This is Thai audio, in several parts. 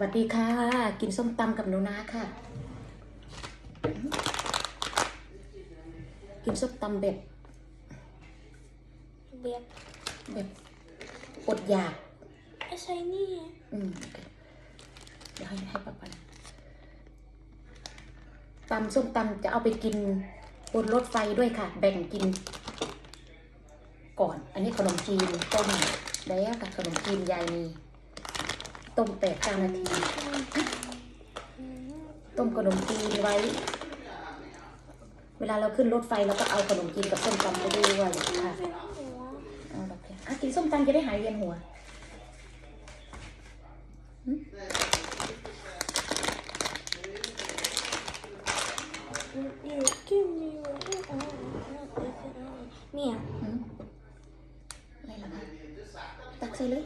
วัสดีค่ะ กินส้มตำกับหนูนาค่ะ กินส้มตำแบบเบียดแบบอดอยากไอ้ใช่นี่อืมโอเคเดี๋ยวให้ให้ป้าปันตำส้มตำจะเอาไปกินบนรถไฟด้วยค่ะ แบ่งกิน ก่อน อันนี้ขนมจีนต้มแล้วกับขนมจีนยายมี ต้มแปดเก้านาที ต้มขนมจีนไว้ เวลาเราขึ้นรถไฟเราก็เอาขนมจีนกับส้มตำไปด้วยค่ะเอาโอเคอะกินส้มตำจะได้หายเวียนหัว อยู่กินอยู่เมีย หืมอะไรล่ะคะตักใส่เลย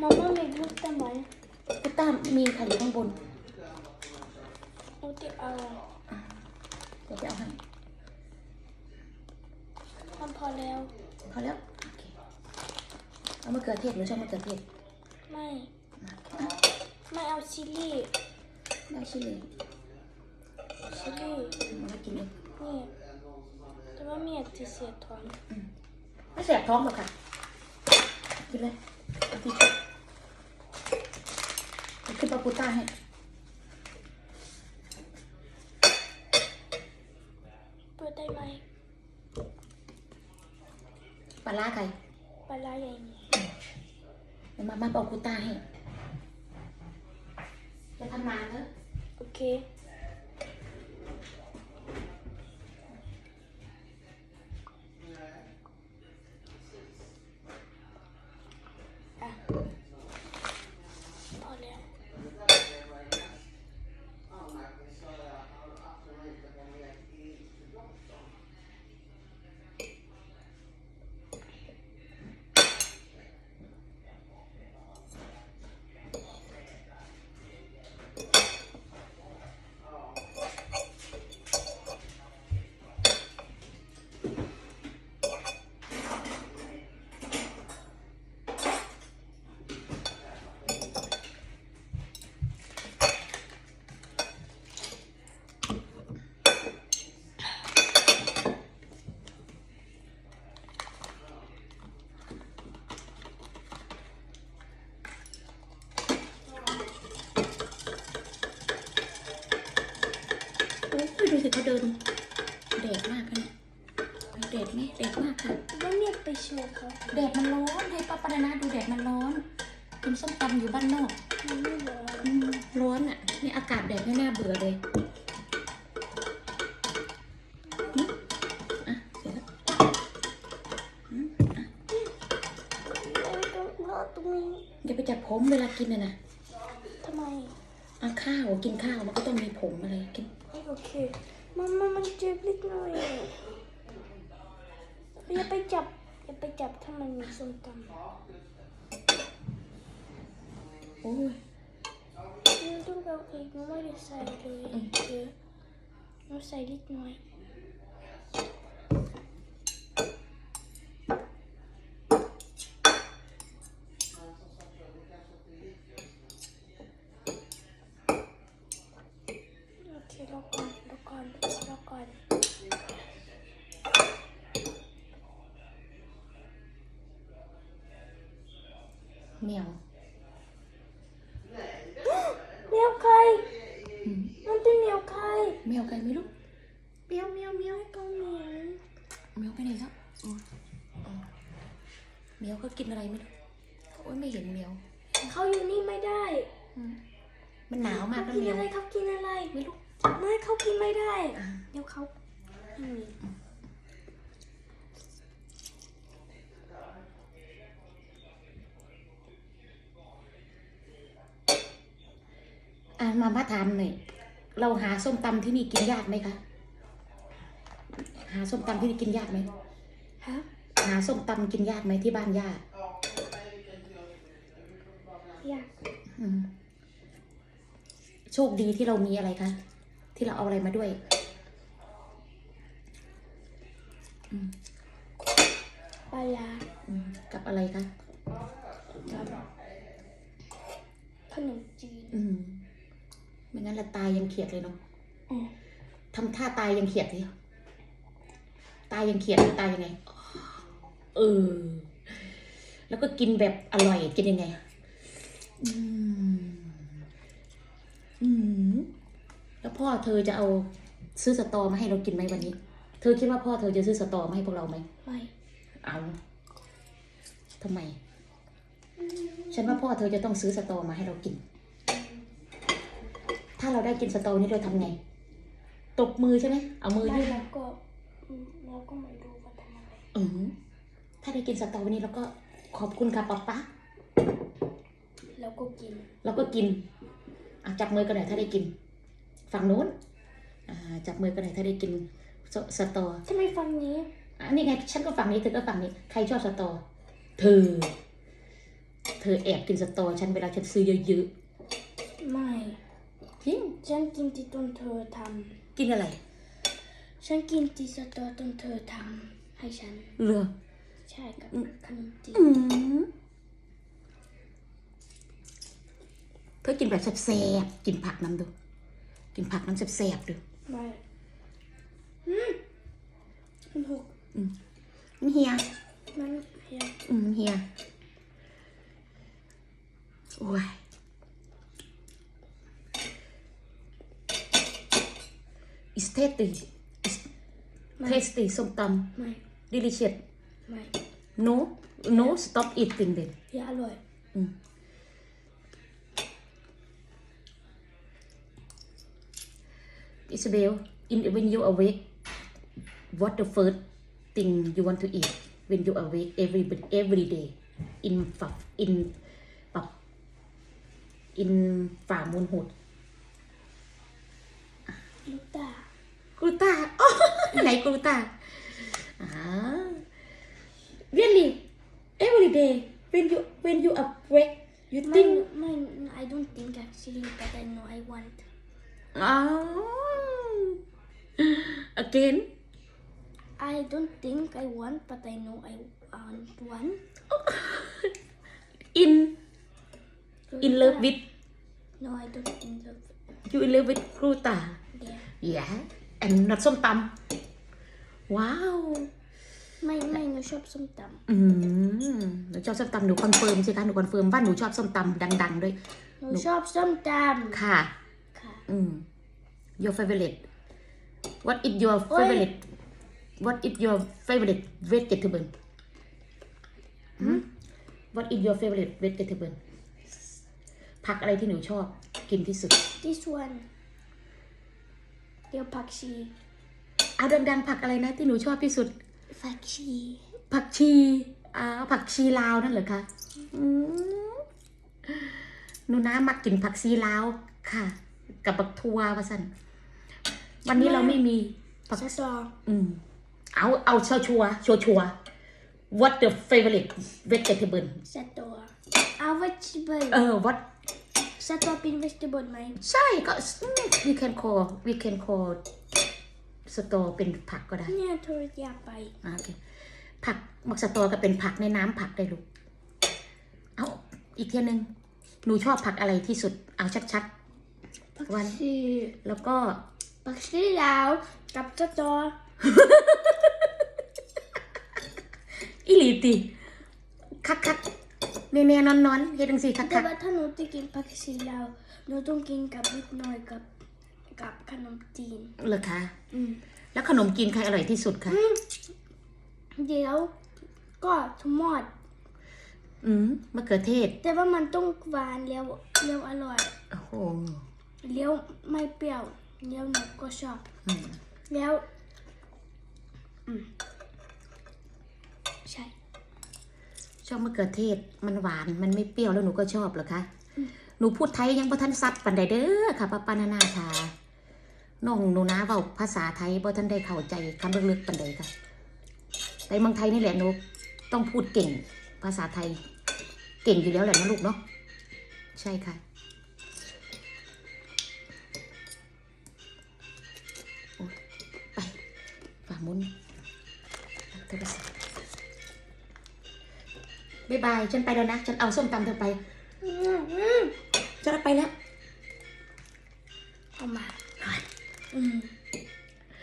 มาม่ามีลูกแต่ไหม พี่ ต้ามมีค่ะอยู่ข้างบนอุติเอาเดี๋ยวจะเอาให้ทำพอแล้ว พอแล้วโอเคเอามะเขือเทศหรือชอบมะเขือเทศไม่มาอะไม่เอาชิลลี่ได้ชิเลยชิลลี่มากินเองนี่แต่ว่าเมียจะเสียท้องไม่แสบท้องหรอกค่ะกินเลยเอาที่เอา ขึ้นปลาปูต้าให้เปิดได้ไหมปลาล่าใครปลาร้าใหญ่นี่เดี๋ยวมามาปลาปูต้าให้จะทำนานเนอะโอเค เขาเดินแดดมากนะเนี่ยแดดไหมแดดมากค่ะว่าเมียไปโชว์เขาแดดมันร้อนให้ป้าปานาดูแดดมันร้อนกินส้มตำอยู่บ้านนอกมันไม่ร้อนอืมร้อนอะนี่อากาศแดดไม่น่าเบื่อเลยอืมอะเสร็จแล้วอืมอะไม่ต้องรอตรงนี้อย่าไปจับผมเวลากินน่ะนะทำไมอะข้าวกินข้าวมันก็ต้องมีผมอะไรกินโอเค มันมันมันเจ็บเล็กน้อยอย่าไปจับอย่าไปจับถ้ามันมีส้มตำโอ้ยไม่ต้องเอาอีกมันไม่ได้ใส่เลยเยอะเราใส่เล็กน้อย โอเครอก่อนรอก่อนรอก่อน เหนียวเหนียวใครอืมมันเป็นเหนียวใครแมวใครไม่รู้เมียวเมียวเมียวก็เหนียวแมวไปไหนแล้วอืมอ๋อแมวก็กินอะไรไม่รู้โอ้ยไม่เห็นแมวเขาอยู่นี่ไม่ได้อืมมันหนาวมากเขานะกินแมวอะไรเขากินอะไรไม่รู้ไม่เขากินไม่ได้อะเดี๋ยวเขาไม่มี อะมามาถามหน่อย เราหาส้มตำที่นี่กินยากไหมคะ หาส้มตำที่นี่กินยากไหมฮะหาส้มตำกินยากไหมที่บ้านย่าอยากอืมโชคดีที่เรามีอะไรคะ ที่เราเอาอะไรมาด้วยปลาร้าอืมกับอะไรคะกับขนมจีนอืมไม่ งั้นละตายยังเขียดเลยเนาะอืมทำท่าตายยังเขียดเลยตายยังเขียดหรือตายยังไงเออแล้วก็กินแบบอร่อยกินยังไงอืมอืมแล้วพ่อเธอจะเอาซื้อสตอมาให้เรากินไหมวันนี้ เธอคิดว่าพ่อเธอจะซื้อสตอมาให้พวกเราไหมไม่เอาทำไม ฉันว่าพ่อเธอจะต้องซื้อสตอมาให้เรากิน ถ้าเราได้กินสตอนี้เราทำไง ตบมือใช่ไหมเอามือไม่ยื่นแล้วก็อืมแล้วก็ไม่รู้ว่าทำอะไรอืมถ้าได้กินสตอวันนี้เราก็ขอบคุณค่ะป๊าป๊าแล้วก็กินเราก็กินอะจับมือกันหน่อยถ้าได้กิน ฝั่งโน้นอ่าจับมือกันหน่อยถ้าได้กินสสตอทำไมฟังนี้อันนี้ไงฉันก็ฝั่งนี้เธอก็ฝั่งนี้ใครชอบสตอ เธอ เธอแอบกินสตอฉันเวลาฉันซื้อเยอะไม่ ๆจริงฉันกินที่ต้นเธอทกินอะไรำฉันกินที่สตอต้นเธอทำให้ฉัน เหรอใช่กับขนมจีนอืมเธอกินแบบแซ่บๆกินผักน้ำดู กินผักน้ำแซ่บๆดูไม่อืมมันหกมันเฮียมันเฮีย อืมเฮียโอ้ย is tasty is ไม่ tasty ส้มตไม่ำ delicious ไม่ no no stop eating then เฮียอร่อย Isabel in when you awake what the first thing you want to eat when you awake every every day in ฝัก in ปับ in ฝ่ามูลหุดลูกตา ก ลูตา อ๋อไหนกลูตาอ่า really every day when you when you awake you ไม่ think ไม่ I don't think actually but I know I want oh again I don't think I want but I know I want one in in love with no I don't think love you in love with ครูต า yeah yeah and not ส้มตำว้าว ไม่ไม่หนูชอบส้มตอืมหนูชอบส้มตำหนูคอนเฟิร์มสิคะหนูคอนเฟิร์มว่าหนูชอบส้มตำดัง ๆ ด้วยำหนูชอบส้มตค่ะำค่ะ อืม your favorite what is your โอ้ย favorite what is your favorite vegetable หืม what is your favorite vegetable ผักอะไรที่หนูชอบกินที่สุด this one เดี๋ยวผักชีเอาดังๆผักอะไรนะที่หนูชอบที่สุด ผักชี ผักชีอ่าผักชีลาวนั่นเหรอคะอืมหนูน้ามักกินผักชีลาวค่ะ กับบักทัวว่าสันวันนี้เราไม่มีผักสตออืมเอาเอาชัวชัวชัวชัว what the favorite vegetable สตอเอา vegetable เออ what สตอเป็น vegetable ไหมใช่ก็อืม we can call we can call สตอเป็นผักก็ได้เนี่ยเธออยากไปอ่าโอเคผักมักสตอก็เป็นผักในน้ำผักได้ลูกเอาอีกเทียหนึงหนูชอบผักอะไรที่สุด เอาชัดผักวันชีๆแล้วก็ผักชีลาวกับสตออิลีติคักคัก ๆเนียๆนอนนอนๆเฮ็ดจังซี่คักแต่คักว่าถ้าหนูจะกินผักชีลาวหนูต้องกินกับนิดหน่อยกับกับขนมจีน ๆเหรอคะอืม แล้วขนมกินใครอร่อยที่สุดคะเดี๋ยวก็ทมอด อืมมะเขือเทศแต่ว่ามันต้องหวานแล้วแล้วอร่อย โอ้โหแล้วไม่เปรี้ยวแล้วหนูก็ชอบ อืมแล้ว อืม ใช่ ชอบมะเขือเทศมันหวานมันไม่เปรี้ยวแล้วหนูก็ชอบเหรอคะหนูพูดไทยยังพ่ท่านซับปันใดเด้อค่ะป้าป้านานาชาน้องหนูนะเบาภาษาไทยพ่ท่านได้เข้าใจคำลึกๆปันใดค่ะในเมืองไทยนี่แหละหนูต้องพูดเก่งภาษาไทย เก่งอยู่แล้วแหละนะลูกเนาะใช่ค่ะไปฝ่ามุนเทอร์ บ๊ายบาย ฉันไปแล้วนะ ฉันเอาส้มตำเธอไป